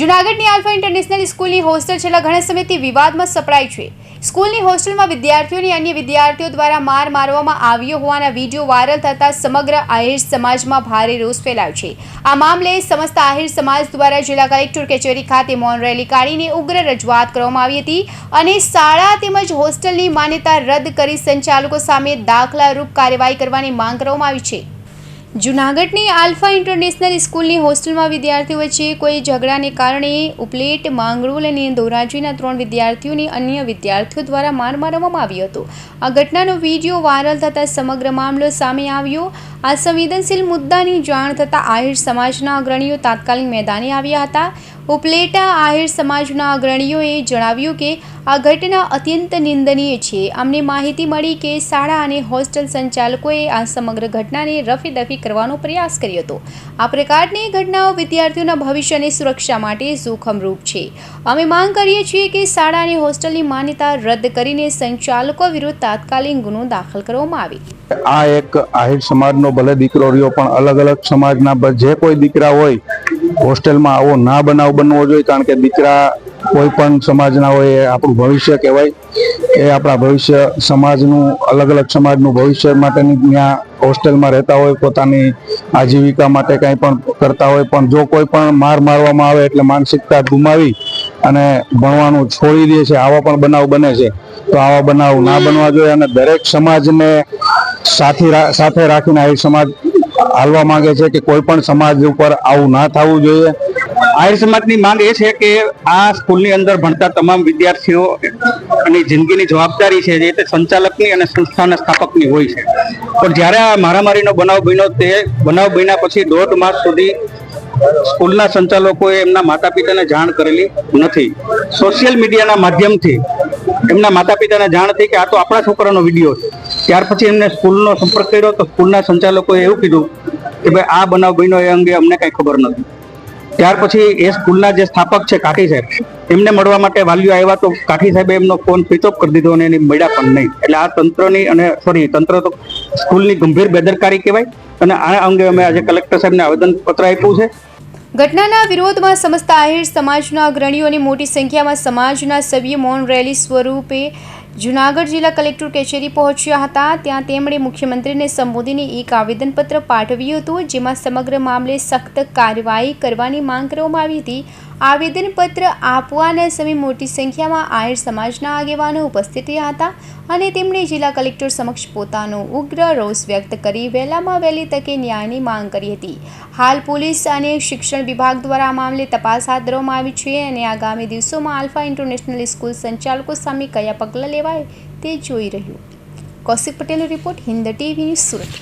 જૂનાગઢની alpha international સ્કૂલની hostel છેલ્લા ઘણા સમયથી વિવાદમાં સપડાઈ છે. સ્કૂલની હોસ્ટેલમાં વિદ્યાર્થીઓની અન્ય વિદ્યાર્થીઓ દ્વારા માર મારવામાં આવ્યો હોવાના વીડિયો વાયરલ થતા સમગ્ર આહિર સમાજમાં ભારે રોષ ફેલાયો છે. આ મામલે સમસ્ત આહિર સમાજ દ્વારા જિલ્લા કલેક્ટર કચેરી ખાતે મૌન રેલી કાઢીને ઉગ્ર રજૂઆત કરવામાં આવી હતી અને શાળા તેમજ હોસ્ટેલની માન્યતા રદ કરી સંચાલકો સામે દાખલારૂપ કાર્યવાહી કરવાની માંગ કરવામાં આવી છે. જૂનાગઢની આલ્ફા ઇન્ટરનેશનલ સ્કૂલની હોસ્ટેલમાં વિદ્યાર્થીઓ વચ્ચે કોઈ ઝઘડાને કારણે ઉપલેટ, માંગરોળ અને ધોરાજીના ત્રણ વિદ્યાર્થીઓની અન્ય વિદ્યાર્થીઓ દ્વારા માર મારવામાં આવ્યો હતો. આ ઘટનાનો વીડિયો વાયરલ થતાં સમગ્ર મામલો સામે આવ્યો. આ સંવેદનશીલ મુદ્દાની જાણ થતાં આહિર સમાજના અગ્રણીઓ તાત્કાલિક મેદાને આવ્યા હતા. ઉપલેટા આહિર સમાજના અગ્રણીઓએ જણાવ્યું કે આ ઘટના અત્યંત નિંદનીય છે. અમને માહિતી મળી કે શાળા અને હોસ્ટેલ સંચાલકોએ આ સમગ્ર ઘટનાને રફી દફી કરવાનો પ્રયાસ કર્યો હતો. આ પ્રકારની ઘટનાઓ વિદ્યાર્થીઓના ભવિષ્યની સુરક્ષા માટે જોખમરૂપ છે. અમે માંગ કરીએ છીએ કે શાળા અને હોસ્ટેલની માન્યતા રદ કરીને સંચાલકો વિરુદ્ધ તાત્કાલિક ગુનો દાખલ કરવામાં આવે. આ એક આહિર સમાજનો ભલે દીકરો રહ્યો, પણ અલગ અલગ સમાજના જે કોઈ દીકરા હોય, હોસ્ટેલમાં આવો ના બનાવ બનવો જોઈએ, કારણ કે દીકરા કોઈ પણ સમાજના હોય એ આપણું ભવિષ્ય કહેવાય. એ આપણા ભવિષ્ય સમાજનું, અલગ અલગ સમાજનું ભવિષ્ય માટેની ત્યાં હોસ્ટેલમાં રહેતા હોય, પોતાની આજીવિકા માટે કંઈ પણ કરતા હોય, પણ જો કોઈ પણ માર મારવામાં આવે એટલે માનસિકતા ગુમાવી અને ભણવાનું છોડી દે છે, આવા પણ બનાવ બને છે. તો આવા બનાવ ના બનવા જોઈએ અને દરેક સમાજને સાથી સાથે રાખીને આવી સમાજ હાલવા માંગે છે કે કોઈ પણ સમાજ ઉપર આવું ના થવું જોઈએ. આહિર સમાજની માંગ એ છે કે આ સ્કૂલની અંદર ભણતા તમામ વિદ્યાર્થીઓ અને જિંદગીની જવાબદારી છે, જે તે સંચાલકની અને સંસ્થાના સ્થાપકની હોય છે. પણ જ્યારે આ મારામારીનો બનાવ બન્યો તે બનાવ બન્યા પછી દોઢ માસ સુધી સ્કૂલના સંચાલકોએ એમના માતા પિતાને જાણ કરેલી નથી. સોશિયલ મીડિયાના માધ્યમથી એમના માતા પિતાને જાણ થઈ કે આ તો આપણા છોકરાનો વીડિયો છે. ત્યાર પછી એમને સ્કૂલનો સંપર્ક કર્યો તો સ્કૂલના સંચાલકોએ એવું કીધું કે ભાઈ આ બનાવ બન્યો એ અંગે અમને કાંઈ ખબર નથી. ત્યાર પછી એ સ્કૂલના જે સ્થાપક છે કાઠી સાહેબ, એમને મળવા માટે વાલીઓ આવ્યા તો કાઠી સાહેબે એમનો ફોન સ્વિચ ઓફ કરી દીધો અને એની મળ્યા પણ નહીં. એટલે આ તંત્રની અને સોરી તંત્ર તો સ્કૂલની ગંભીર બેદરકારી કહેવાય અને આ અંગે અમે આજે કલેક્ટર સાહેબને આવેદન પત્ર આપ્યું છે. ઘટનાના વિરોધમાં સમસ્ત આહિર સમાજના અગ્રણીઓની મોટી સંખ્યામાં સમાજના સભ્ય મૌન રેલી સ્વરૂપે જૂનાગઢ જિલ્લા કલેક્ટર કચેરી પહોંચ્યા હતા. ત્યાં તેમણે મુખ્યમંત્રીને સંબોધીને એક આવેદનપત્ર પાઠવ્યું હતું, જેમાં સમગ્ર મામલે સખ્ત કાર્યવાહી કરવાની માંગ કરવામાં આવી હતી. આવેદનપત્ર આપવાના સમયે મોટી સંખ્યામાં આહિર સમાજના આગેવાનો ઉપસ્થિત રહ્યા હતા અને તેમણે જિલ્લા કલેક્ટર સમક્ષ પોતાનો ઉગ્ર રોષ વ્યક્ત કરી વહેલામાં વહેલી તકે ન્યાયની માંગ કરી હતી. હાલ પોલીસ અને શિક્ષણ વિભાગ દ્વારા આ મામલે તપાસ હાથ ધરવામાં આવી છે અને આગામી દિવસોમાં આલ્ફા ઇન્ટરનેશનલ સ્કૂલ સંચાલકો સામે કયા પગલાં લેવાય તે જોઈ રહ્યું. કૌશિક પટેલનો રિપોર્ટ હિન્દ ટીવી સુરત.